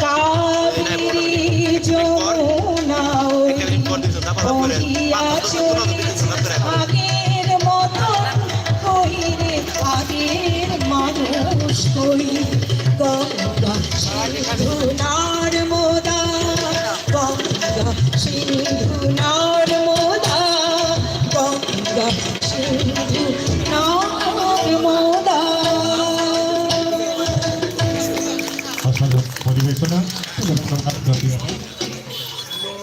কাবেরী যমুনা ওই বহিয়াছে অসাধারণ পরিবেশনা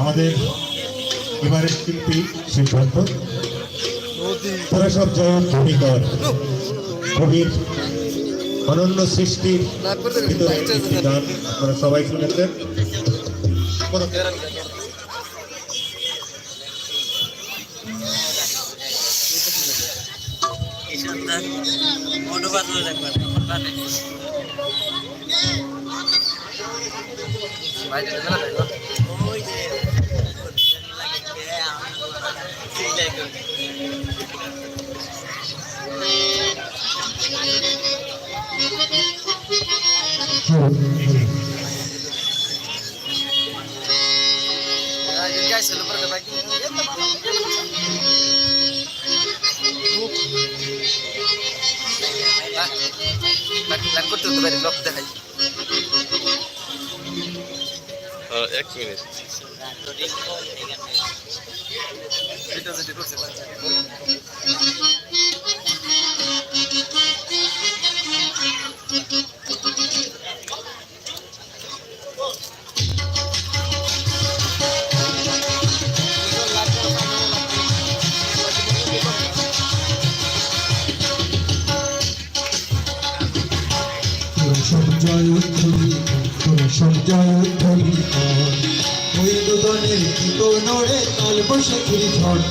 আমাদের এবারের শিল্পী সিদ্ধান্ত তারা সব জয়ন ভূমিকর কবির অনন্য সৃষ্টির গান আপনারা সবাই শুনেছেন। দেখবেন ওই যে Guys, lupa এক মিনিট উদ্ধরি তোরা সব জয় উদ্ধরি ওই নূতনের কিতো নড়ে কাল বসেছিলি ঝড়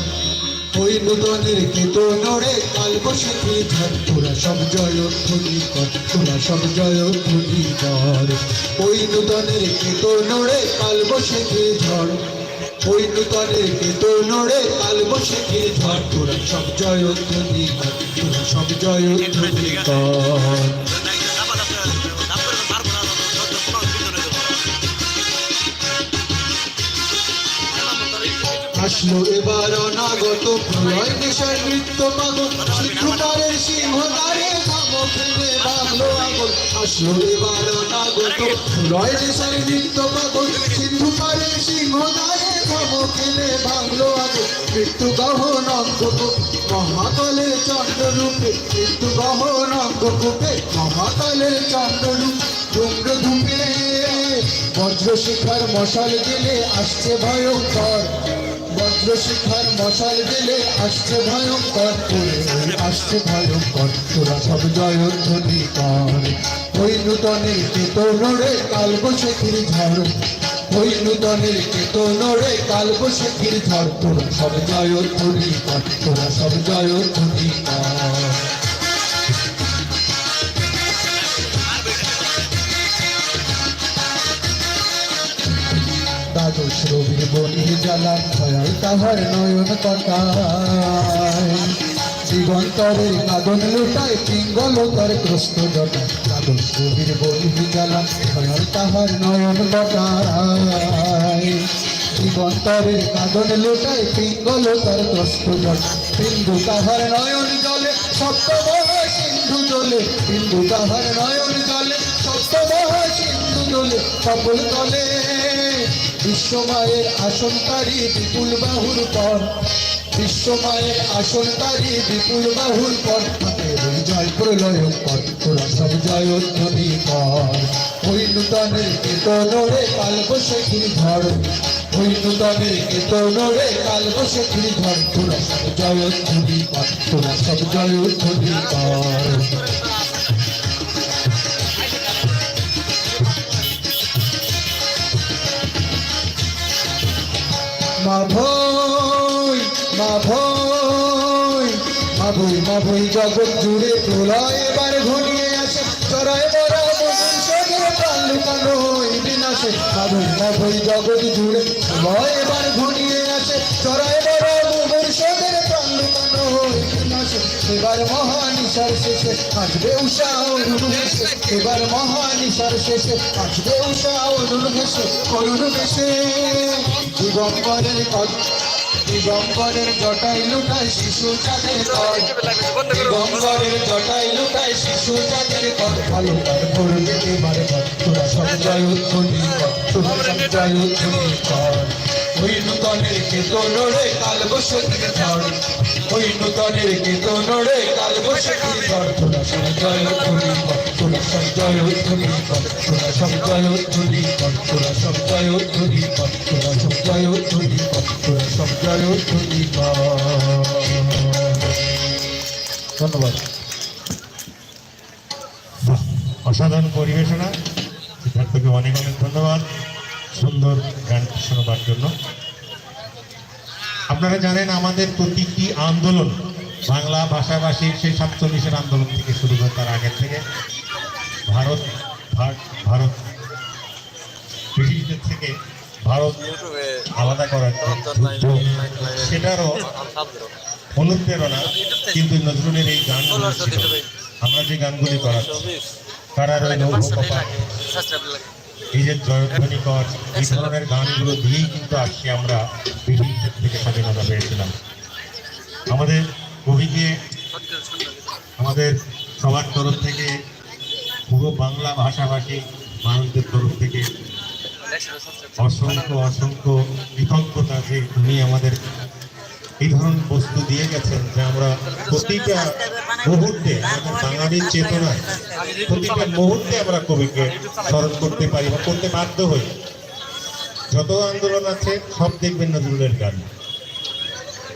ওই নূতনের কিতো নড়ে কাল বসেছিলি ঝড়, তোরা সব জয় উদ্ধরি কর, তোরা সব জয় উদ্ধরি কর ওই নূতনের কিতো নড়ে কাল বসেছিলি ঝড় ওই নূতনের কিতো নড়ে কাল বসেছিলি ঝড় তোরা সব জয় উদ্ধরি কর তোরা সব জয় উদ্ধরি কর। আসলো এবার অনাগত প্রলয় দেশের নৃত্য পাগল। সিদ্ধুকারের সিংহদারে খামো ফেলে বাংলো আগল। আসলো এবার অনাগত প্রলয় দেশের নৃত্য পাগল। সিদ্ধুকারের সিংহদারে খামো ফেলে আগল। মৃত্যু গহন অঙ্গকূপ, মহাকালে চন্দ্ররূপে। মৃত্যু গহন অঙ্গকূপে, মহাকালে চন্দ্ররূপ। চন্দ্র ধূপে বজ্রশিখার মশাল দিলে আসছে ভয়ঙ্কর। বজ্রশিখার মশাল দিলে আসছে ভয়ঙ্কর করে। আসছে ভয়ঙ্কর তোরা সব জয়ধ্বনি কর। ওই নূতনের কেতনরে কাল বসেখির ঝড়। ওই নূতনের কেতনরে কাল বসেখির ঝড়। তোরা সব জয়ধ্বনি কর, তোরা সব জয়ধ্বনি কর। দ্বাদশ রবির বনি জ্বালা ভয়াল তাহার নয়ন কটায়। দিগন্তরের কাদন লুটায় পিঙ্গল তার ক্রস্ত জটা দ্বাদশ রবির বলি জ্বালা খয়াল তাহার নয়ন কটায়। দিগন্তরের কাদন লুটায় পিঙ্গল তার ক্রস্ত জটা সিন্ধু তাহার নয়ন জলে, সপ্তমহ সিন্ধু জলে। সিন্ধু তাহার নয়ন জলে, সপ্তমহ সিন্ধু জলে। সকল তলে বিশ্বমায়ের আসনকারী বিপুল বাহুর পর। বিশ্বমায়ের আসনকারী বিপুল বাহুর পর। তাদের জয় প্রলয় কর তোরা সব জয় ধ্বনি কর ওই নূতনের কেতনরে কাল বসে ধর ওই নূতনের কেতনরে কাল বসে ধর তোরা সব জয় ধ্বনি কর তোরা সব জয় ধ্বনি কর মা ভই মা ভই। ভই মা জগৎ জুড়ে প্রলয় এবার ঘনিয়ে আসে। চড়াই বড় মন সদর প্রাণ লুকানো হই বিনাশে। মা ভই জগৎ জুড়ে এবার ঘনিয়ে আসে। চড়াই বড় মন সদর প্রাণ লুকানো হই বিনাশে। এবার মহানিশার শেষে আসবে উষা অরুণ হেসে। এবার মহানিশার শেষে আসবে উষা অরুণ হেসে। অরুণ হেসে দিগম্বরের কত দিগম্বরের জটাই লুটায় শিশু চাঁদের কর দিগম্বরের জটাই লুটায় শিশু চাঁদের কর ভালো তার করবে এবারে তোরা সব জয় কর তোরা সব জয় কর ওই নূতনের কেতনরে কাল বসতির ঝড় ওই নূতনের কেতনরে কাল বসতির ঝড় তোরা সব জয় কর জয় উদ্ধনি কর তোরা সব জয় উদ্ধনি কর তোরা সব জয় কর ধন্যবাদ অসাধারণ পরিবেশনা। সিদ্ধার্থকে অনেক অনেক ধন্যবাদ সুন্দর গান শোনাবার জন্য। আপনারা জানেন আমাদের প্রতীকী আন্দোলন বাংলা ভাষাভাষীর সেই সাতচল্লিশের আন্দোলন থেকে শুরু করে তার আগের থেকে। ভারত ভার- ভারত। ব্রিটিশদের থেকে ভারত আলাদা করার সেটারও অনুপ্রেরণা কিন্তু নজরুলের এই গানগুলো আমরা যে গানগুলি চব্বিশ কারার ওই এই যে জয়ধ্বনি কর এই ধরনের গানগুলো দিয়েই কিন্তু আজকে আমরা ব্রিটিশদের থেকে স্বাধীনতা পেয়েছিলাম। আমাদের কবিকে আমাদের সবার তরফ থেকে পুরো বাংলা ভাষাভাষী মানুষদের তরফ থেকে অসংখ্য অসংখ্য কৃতজ্ঞতা যে উনি আমাদের এই ধরনের বস্তু দিয়ে গেছেন যে আমরা প্রতিটা মুহূর্তে আমাদের বাঙালির চেতনায় প্রতিটা মুহূর্তে আমরা কবিকে স্মরণ করতে পারি বা করতে বাধ্য হই। যত আন্দোলন আছে, সব দেখবেন নজরুলের গান।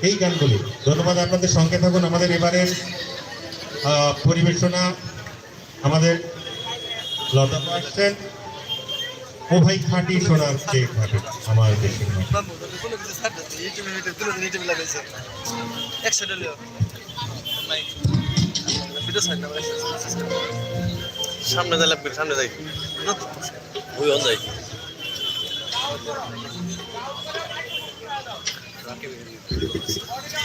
এই গানগুলি। ধন্যবাদ আপনাদের সঙ্গে থাকুন। আমাদের এবারের পরিবেশনা, আমাদের লতা আসছেন ও ভাই খাঁটি সোনার চেয়ে খাঁটি আমার দেশের সামনে যাই করি সামনে যাই। ওই অন যাই। হ্যাঁ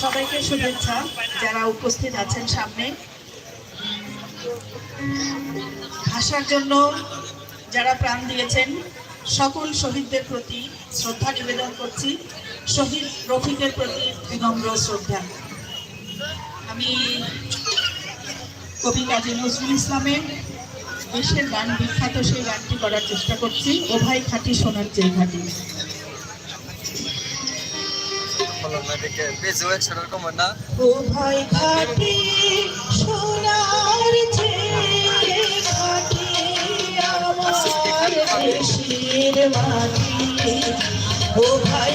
সবাইকে শুভেচ্ছা। যারা উপস্থিত আছেন সামনে। ভাষার জন্য যারা প্রাণ দিয়েছেন, সকল শহীদদের প্রতি শ্রদ্ধা নিবেদন করছি। শহীদ রফিকের প্রতি বিনম্র শ্রদ্ধা। আমি কবি কাজী নজরুল ইসলামের দেশের গান বিখ্যাত সেই গানটি করার চেষ্টা করছি। ও ভাই খাঁটি সোনার চেয়ে খাঁটি দেখে পেয়েছে একশো টাকা কমার না। ও ভাই খাটি সোনার আমার দেশের মাটি। ও ভাই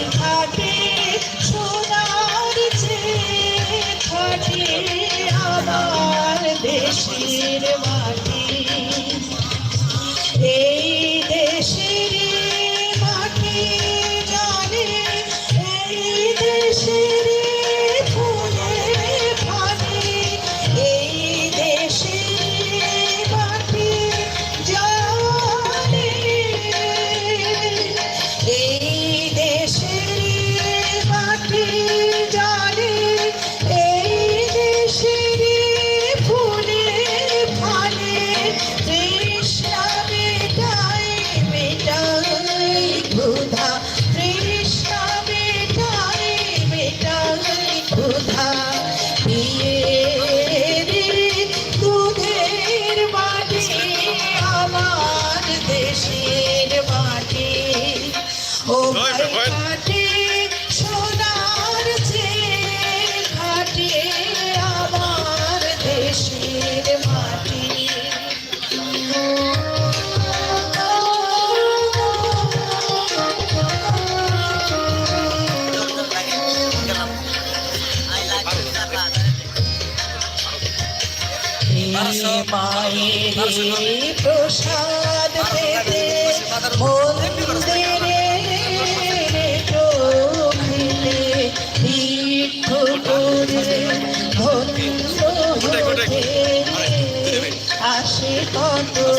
মায়ের প্রসাদ পেতে মন্দিরে চোখেতে তীর্থ করে কত